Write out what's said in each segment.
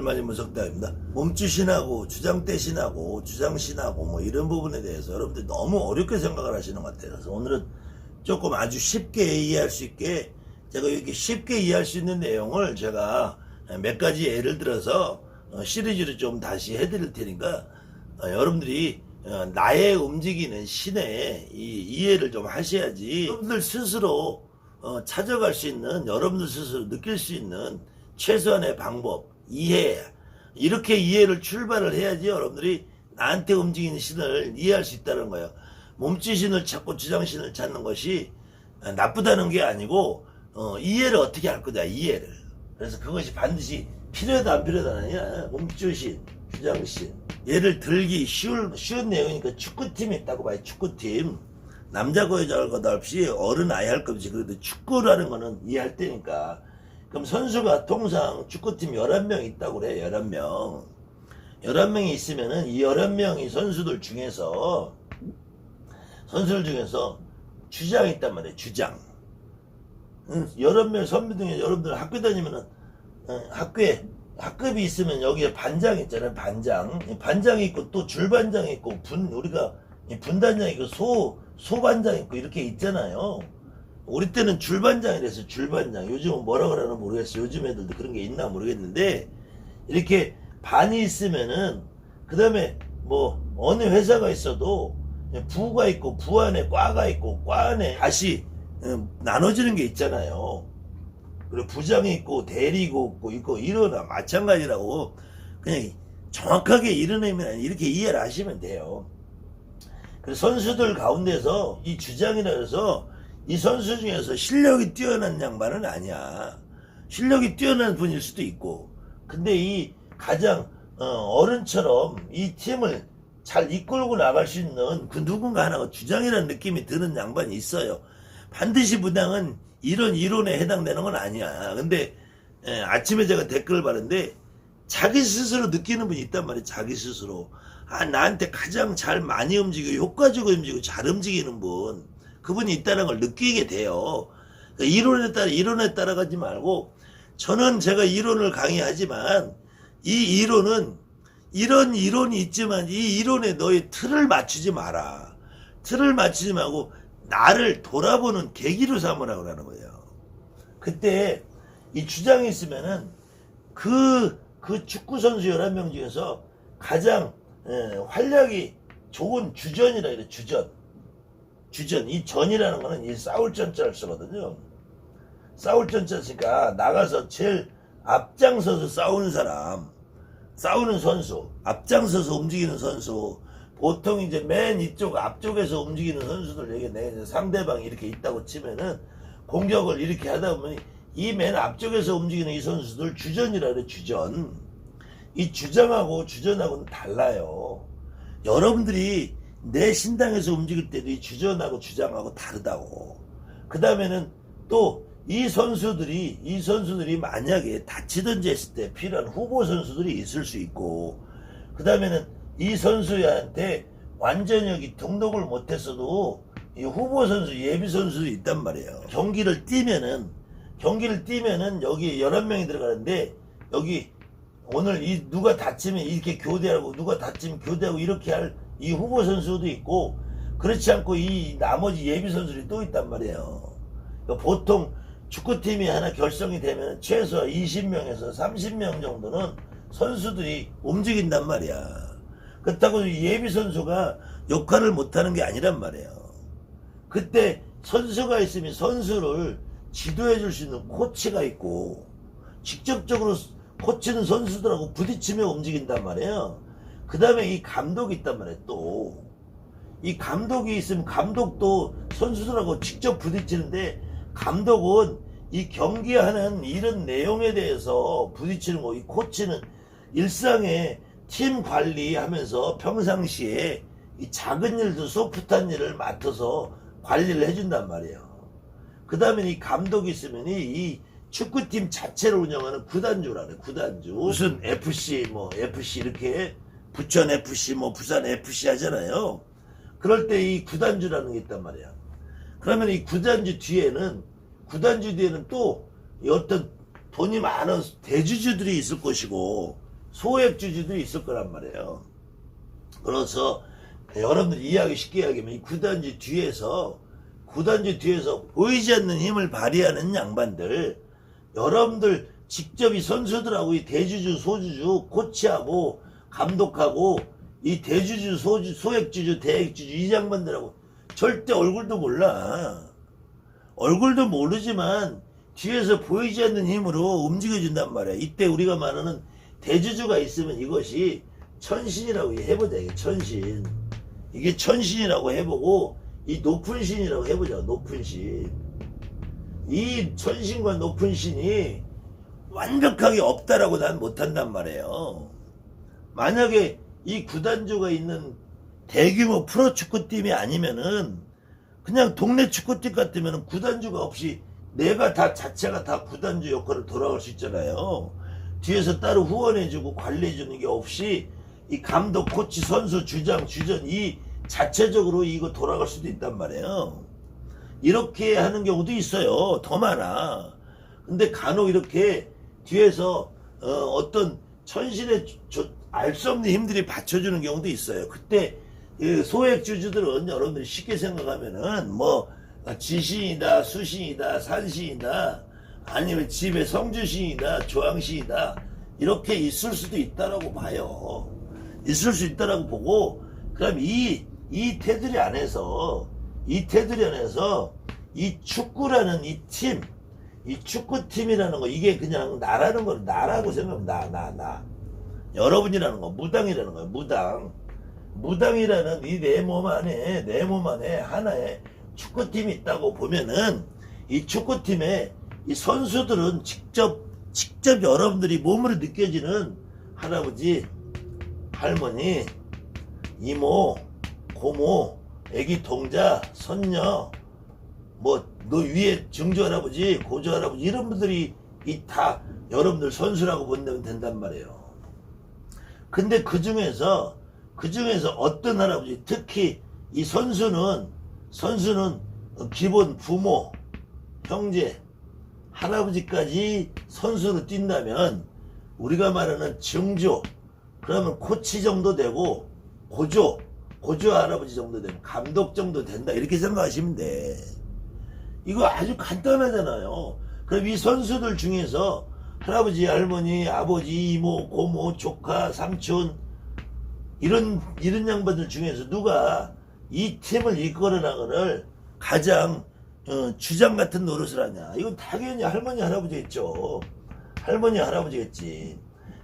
얼마나 무석다입니다. 몸주신하고 주장대신하고 주장신하고 뭐 이런 부분에 대해서 여러분들 너무 어렵게 생각을 하시는 것 같아요. 그래서 오늘은 조금 아주 쉽게 이해할 수 있게 제가 이렇게 쉽게 이해할 수 있는 내용을 제가 몇 가지 예를 들어서 어, 시리즈로 좀 다시 해드릴 테니까 어, 여러분들이 어, 나의 움직이는 신의 이 이해를 좀 하셔야지 여러분들 스스로 어, 찾아갈 수 있는 여러분들 스스로 느낄 수 있는 최소한의 방법 이해. 이렇게 이해를 출발을 해야지 여러분들이 나한테 움직이는 신을 이해할 수 있다는 거예요. 몸짓신을 찾고 주장신을 찾는 것이 아, 나쁘다는 게 아니고 어, 이해를 어떻게 할 거냐 이해를. 그래서 그것이 반드시 필요하다 안 필요하다 아니야. 몸주신 주장신. 예를 들기 쉬운 쉬운 내용이니까 축구팀이 있다고 봐요 축구팀. 남자고 여자고 없이 어른 아이 할것 없이 그래도 축구라는 거는 이해할 때니까 그럼 선수가 통상 축구팀 11명 있다고 그래 11명. 11명이 있으면은 이 11명이 선수들 중에서 선수들 중에서 주장이 있단 말이에요 주장. 응, 여러 명 선배 중에 여러분들 학교 다니면은 어, 학교에 학급이 있으면 여기에 반장 있잖아요 반장. 이 반장이 있고 또 줄반장이 있고 분 우리가 이 분단장이 있고 소 소반장 있고 이렇게 있잖아요 우리 때는 줄반장이라서 줄반장 요즘은 뭐라 그러나 모르겠어요 요즘 애들도 그런 게 있나 모르겠는데 이렇게 반이 있으면은 그 다음에 뭐 어느 회사가 있어도 부가 있고 부 안에 과가 있고 과 안에 다시 음, 나눠지는 게 있잖아요. 그리고 부장이 있고 대리고 있고 있고 이러나 마찬가지라고 그냥 정확하게 이런 의미는 이렇게 이해를 하시면 돼요. 그 선수들 가운데서 이 주장이라 해서 이 선수 중에서 실력이 뛰어난 양반은 아니야. 실력이 뛰어난 분일 수도 있고. 근데 이 가장 어, 어른처럼 이 팀을 잘 이끌고 나갈 수 있는 그 누군가 하나가 주장이라는 느낌이 드는 양반이 있어요. 반드시 부당은 이런 이론에 해당되는 건 아니야. 근데 예, 아침에 제가 댓글을 봤는데 자기 스스로 느끼는 분이 있단 말이에요. 자기 스스로. 아 나한테 가장 잘 많이 움직이고 효과적으로 움직이고 잘 움직이는 분 그분이 있다는 걸 느끼게 돼요. 그러니까 이론에 따라 이론에 따라가지 말고 저는 제가 이론을 강의하지만 이 이론은 이런 이론이 있지만 이 이론에 너의 틀을 맞추지 마라. 틀을 맞추지 말고 나를 돌아보는 계기로 삼으라고 하는 거예요. 그때 이 주장이 있으면은 그, 그 축구선수 11명 중에서 가장 예, 활약이 좋은 주전이라 그래, 주전. 주전. 이 전이라는 거는 이 싸울 전자를 쓰거든요. 싸울 전자 쓰니까 나가서 제일 앞장서서 싸우는 사람, 싸우는 선수, 앞장서서 움직이는 선수, 보통 이제 맨 이쪽 앞쪽에서 움직이는 선수들 얘기 내 상대방이 이렇게 있다고 치면은 공격을 이렇게 하다 보면 이 맨 앞쪽에서 움직이는 이 선수들 주전이라 그래 주전 이 주장하고 주전하고는 달라요 여러분들이 내 신당에서 움직일 때도 이 주전하고 주장하고 다르다고 그 다음에는 또 이 선수들이 이 선수들이 만약에 다치든지 했을 때 필요한 후보 선수들이 있을 수 있고 그 다음에는 이 선수한테 완전히 여기 등록을 못했어도 이 후보 선수 예비 선수도 있단 말이에요. 경기를 뛰면은 경기를 뛰면은 여기 11명이 들어가는데 여기 오늘 이 누가 다치면 이렇게 교대하고 누가 다치면 교대하고 이렇게 할 이 후보 선수도 있고 그렇지 않고 이 나머지 예비 선수들이 또 있단 말이에요. 그러니까 보통 축구팀이 하나 결성이 되면 최소 20명에서 30명 정도는 선수들이 움직인단 말이야. 그렇다고 예비 선수가 역할을 못하는 게 아니란 말이에요. 그때 선수가 있으면 선수를 지도해 줄 수 있는 코치가 있고 직접적으로 코치는 선수들하고 부딪히며 움직인단 말이에요. 그 다음에 이 감독이 있단 말이에요. 또. 이 감독이 있으면 감독도 선수들하고 직접 부딪히는데 감독은 이 경기하는 이런 내용에 대해서 부딪히는 거, 이 코치는 일상에 팀 관리하면서 평상시에 이 작은 일도 소프트한 일을 맡아서 관리를 해준단 말이에요. 그 다음에 이 감독이 있으면 이, 이 축구팀 자체를 운영하는 구단주라네, 구단주. 무슨 FC, 뭐, FC 이렇게, 부천 FC, 뭐, 부산 FC 하잖아요. 그럴 때 이 구단주라는 게 있단 말이야. 그러면 이 구단주 뒤에는, 구단주 뒤에는 또 어떤 돈이 많은 대주주들이 있을 것이고, 소액 주주들이 있을 거란 말이에요. 그래서 여러분들 이해하기 쉽게 이야기하면 이 구단주 뒤에서 구단주 뒤에서 보이지 않는 힘을 발휘하는 양반들 여러분들 직접 이 선수들하고 이 대주주 소주주 코치하고 감독하고 이 대주주 소주 소액주주 대액주주 이 양반들하고 절대 얼굴도 몰라 얼굴도 모르지만 뒤에서 보이지 않는 힘으로 움직여준단 말이야 이때 우리가 말하는 대주주가 있으면 이것이 천신이라고 해보자 이게 천신 이게 천신이라고 해보고 이 높은 신이라고 해보자 높은 신. 이 천신과 높은 신이 완벽하게 없다라고 난 못한단 말이에요. 만약에 이 구단주가 있는 대규모 프로 축구팀이 아니면은 그냥 동네 축구팀 같으면 구단주가 없이 내가 다 자체가 다 구단주 역할을 돌아갈 수 있잖아요. 뒤에서 따로 후원해주고 관리해주는 게 없이 이 감독, 코치, 선수, 주장, 주전 이 자체적으로 이거 돌아갈 수도 있단 말이에요. 이렇게 하는 경우도 있어요. 더 많아. 근데 간혹 이렇게 뒤에서 어, 떤 천신의 알 수 없는 힘들이 받쳐주는 경우도 있어요. 그때 그 소액 주주들은 여러분들이 쉽게 생각하면은 뭐 지신이다, 수신이다, 산신이다, 아니면 집에 성주신이다, 조항신이다 이렇게 있을 수도 있다라고 봐요. 있을 수 있다라고 보고 그럼 이 이 테두리 안에서 이 테두리 안에서 이 축구라는 이 팀, 이 축구팀이라는 거 이게 그냥 나라는 걸 나라고 생각하면 나, 나, 나. 여러분이라는 거 무당이라는 거예요. 무당. 무당이라는 이 내 몸 안에 내 몸 안에 하나의 축구팀이 있다고 보면은 이 축구팀에 이 선수들은 직접 직접 여러분들이 몸으로 느껴지는 할아버지, 할머니, 이모, 고모, 애기 동자, 손녀, 뭐 너 위에 증조 할아버지, 고조 할아버지 이런 분들이 이 다 여러분들 선수라고 본다면 된단 말이에요. 근데 그 중에서 그 중에서 어떤 할아버지 특히 이 선수는 선수는 기본 부모, 형제, 할아버지까지 선수로 뛴다면 우리가 말하는 증조 그러면 코치 정도 되고 고조 고조 할아버지 정도 되면 감독 정도 된다 이렇게 생각하시면 돼. 이거 아주 간단하잖아요. 그럼 이 선수들 중에서 할아버지, 할머니, 아버지, 이모, 고모, 조카, 삼촌 이런 이런 양반들 중에서 누가 이 팀을 이끌어 나가를 가장 어, 주장 같은 노릇을 하냐? 이건 당연히 할머니, 할아버지겠죠. 할머니, 할아버지겠지.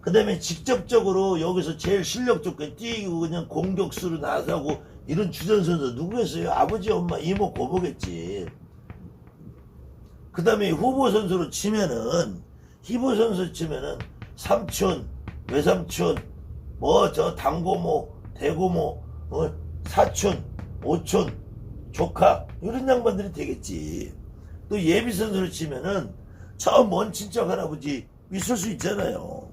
그 다음에 직접적으로 여기서 제일 실력 좋게 뛰고 그냥 공격수로 나서고 이런 주전 선수 누구겠어요? 아버지, 엄마, 이모, 고모겠지. 그 다음에 후보 선수로 치면은 후보 선수 치면은 삼촌, 외삼촌, 뭐 저 당고모, 대고모, 뭐 사촌, 오촌, 조카 이런 양반들이 되겠지. 또 예비 선수로 치면은 저 먼 친척 할아버지 있을 수 있잖아요.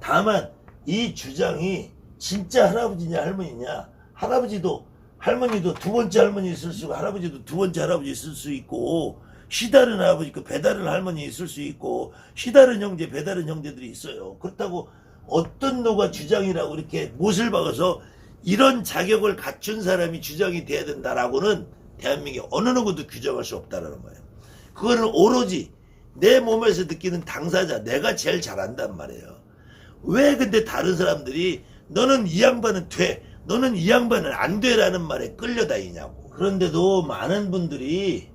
다만 이 주장이 진짜 할아버지냐 할머니냐 할아버지도 할머니도 두 번째 할머니 있을 수 있고 할아버지도 두 번째 할아버지 있을 수 있고 시다른 할아버지 있고 배다른 할머니 있을 수 있고 시다른 형제 배다른 형제들이 있어요. 그렇다고 어떤 누가 주장이라고 이렇게 못을 박아서 이런 자격을 갖춘 사람이 주장이 돼야 된다라고는 대한민국에 어느 누구도 규정할 수 없다라는 거예요. 그거는 오로지 내 몸에서 느끼는 당사자 내가 제일 잘한단 말이에요. 왜 근데 다른 사람들이 너는 이 양반은 돼 너는 이 양반은 안 돼라는 말에 끌려다니냐고 그런데도 많은 분들이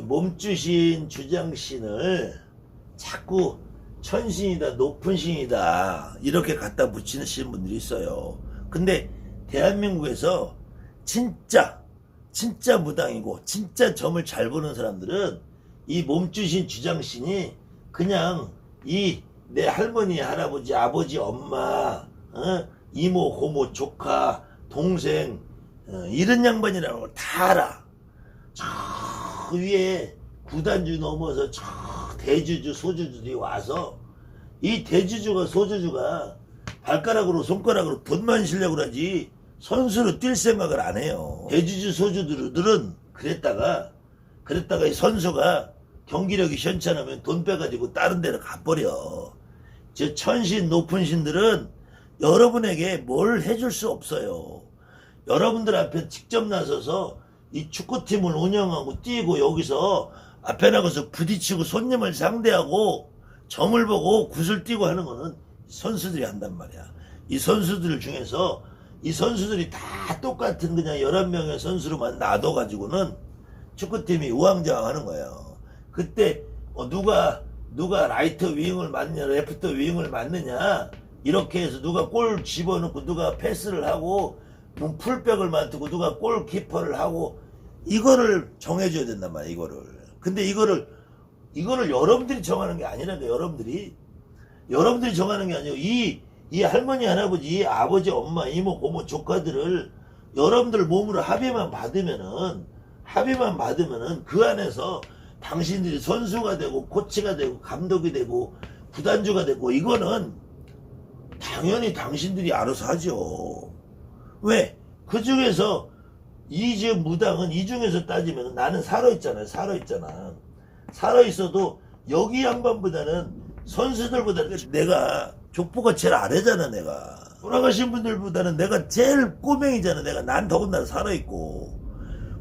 몸주신 주장신을 자꾸 천신이다 높은 신이다 이렇게 갖다 붙이시는 분들이 있어요 근데 대한민국에서 진짜 진짜 무당이고 진짜 점을 잘 보는 사람들은 이 몸주신 주장신이 그냥 이 내 할머니 할아버지 아버지 엄마 어? 이모 고모 조카 동생 어, 이런 양반이라는 걸다 알아 저 위에 구단주 넘어서 저 대주주 소주주들이 와서 이 대주주가 소주주가 발가락으로 손가락으로 돈만 실려고 그러지 선수로 뛸 생각을 안 해요. 대주주 소주들은 그랬다가 그랬다가 이 선수가 경기력이 현찮으면 돈 빼가지고 다른 데로 가버려. 저 천신 높은 신들은 여러분에게 뭘 해줄 수 없어요. 여러분들 앞에 직접 나서서 이 축구팀을 운영하고 뛰고 여기서 앞에 나가서 부딪히고 손님을 상대하고 점을 보고 굿을 뛰고 하는 거는 선수들이 한단 말이야. 이 선수들 중에서 이 선수들이 다 똑같은 그냥 11명의 선수로만 놔둬가지고는 축구팀이 우왕좌왕 하는 거예요. 그때 어, 누가 누가 라이트 윙을 맞냐 레프트 윙을 맞느냐 이렇게 해서 누가 골 집어넣고 누가 패스를 하고 뭐 풀백을 맡고 누가 골키퍼를 하고 이거를 정해줘야 된단 말이야 이거를 근데 이거를 이거를 여러분들이 정하는 게 아니라니까 여러분들이 여러분들이 정하는 게 아니고 이, 이 할머니 할아버지 이 아버지 엄마 이모 고모 조카들을 여러분들 몸으로 합의만 받으면은 합의만 받으면은 그 안에서 당신들이 선수가 되고 코치가 되고 감독이 되고 구단주가 되고 이거는 당연히 당신들이 알아서 하죠. 왜? 그 중에서 이 지금 무당은 이 중에서 따지면 나는 살아있잖아요. 살아있잖아. 살아있어도 여기 양반보다는 선수들보다는 내가 족보가 제일 아래잖아 내가. 돌아가신 분들보다는 내가 제일 꼬맹이잖아 내가. 난 더군다나 살아있고.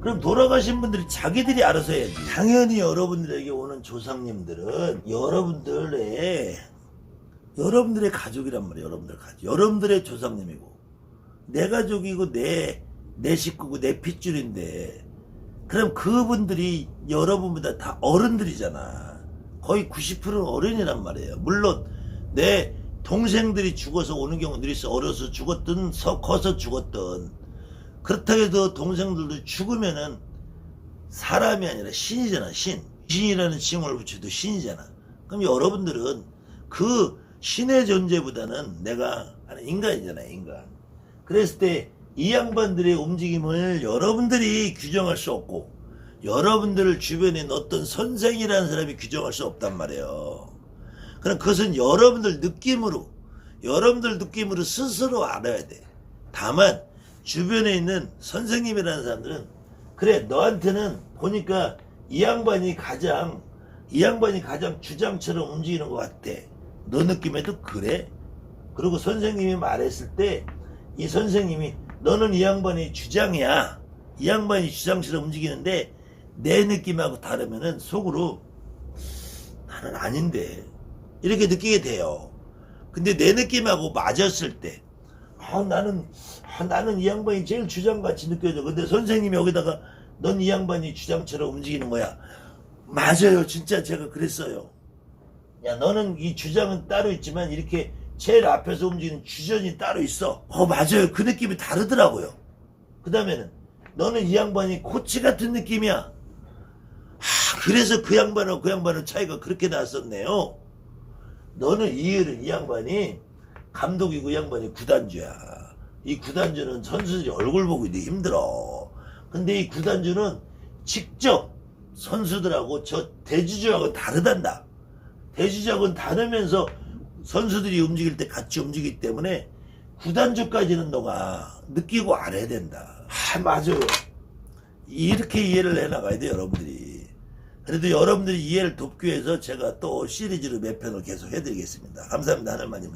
그럼 돌아가신 분들이 자기들이 알아서 해야지. 당연히 여러분들에게 오는 조상님들은 여러분들의 여러분들의 가족이란 말이에요. 여러분들 가족. 여러분들의 조상님이고 내 가족이고 내, 내 식구고 내 핏줄인데 그럼 그분들이 여러분보다 다 어른들이잖아. 거의 90%는 어른이란 말이에요. 물론 내 동생들이 죽어서 오는 경우들이 있어. 어려서 죽었든 서, 커서 죽었든 그렇다고 해도 동생들도 죽으면은 사람이 아니라 신이잖아, 신. 신이라는 칭호를 붙여도 신이잖아. 그럼 여러분들은 그 신의 존재보다는 내가 인간이잖아, 인간. 그랬을 때 이 양반들의 움직임을 여러분들이 규정할 수 없고 여러분들 주변에 어떤 선생이라는 사람이 규정할 수 없단 말이에요. 그럼 그것은 여러분들 느낌으로 여러분들 느낌으로 스스로 알아야 돼. 다만 주변에 있는 선생님이라는 사람들은 그래 너한테는 보니까 이 양반이 가장 이 양반이 가장 주장처럼 움직이는 것 같아. 너 느낌에도 그래? 그리고 선생님이 말했을 때 이 선생님이 너는 이 양반이 주장이야. 이 양반이 주장처럼 움직이는데 내 느낌하고 다르면은 속으로 나는 아닌데 이렇게 느끼게 돼요. 근데 내 느낌하고 맞았을 때 아, 나는 아, 나는 이 양반이 제일 주장같이 느껴져. 근데 선생님이 여기다가 넌 이 양반이 주장처럼 움직이는 거야. 맞아요. 진짜 제가 그랬어요. 야, 너는 이 주장은 따로 있지만 이렇게 제일 앞에서 움직이는 주전이 따로 있어. 어, 맞아요. 그 느낌이 다르더라고요. 그 다음에는 너는 이 양반이 코치 같은 느낌이야. 아, 그래서 그 양반하고 그 양반은 차이가 그렇게 났었네요. 너는 이해를 이 양반이 감독이고 이 양반이 구단주야. 이 구단주는 선수들이 얼굴 보고 있기 힘들어. 근데 이 구단주는 직접 선수들하고 저 대주주하고 다르단다. 대주주하고는 다르면서 선수들이 움직일 때 같이 움직이기 때문에 구단주까지는 너가 느끼고 알아야 된다. 아, 맞아요. 이렇게 이해를 해나가야 돼, 여러분들이. 그래도 여러분들이 이해를 돕기 위해서 제가 또 시리즈로 몇 편을 계속 해드리겠습니다. 감사합니다. 하늘만님.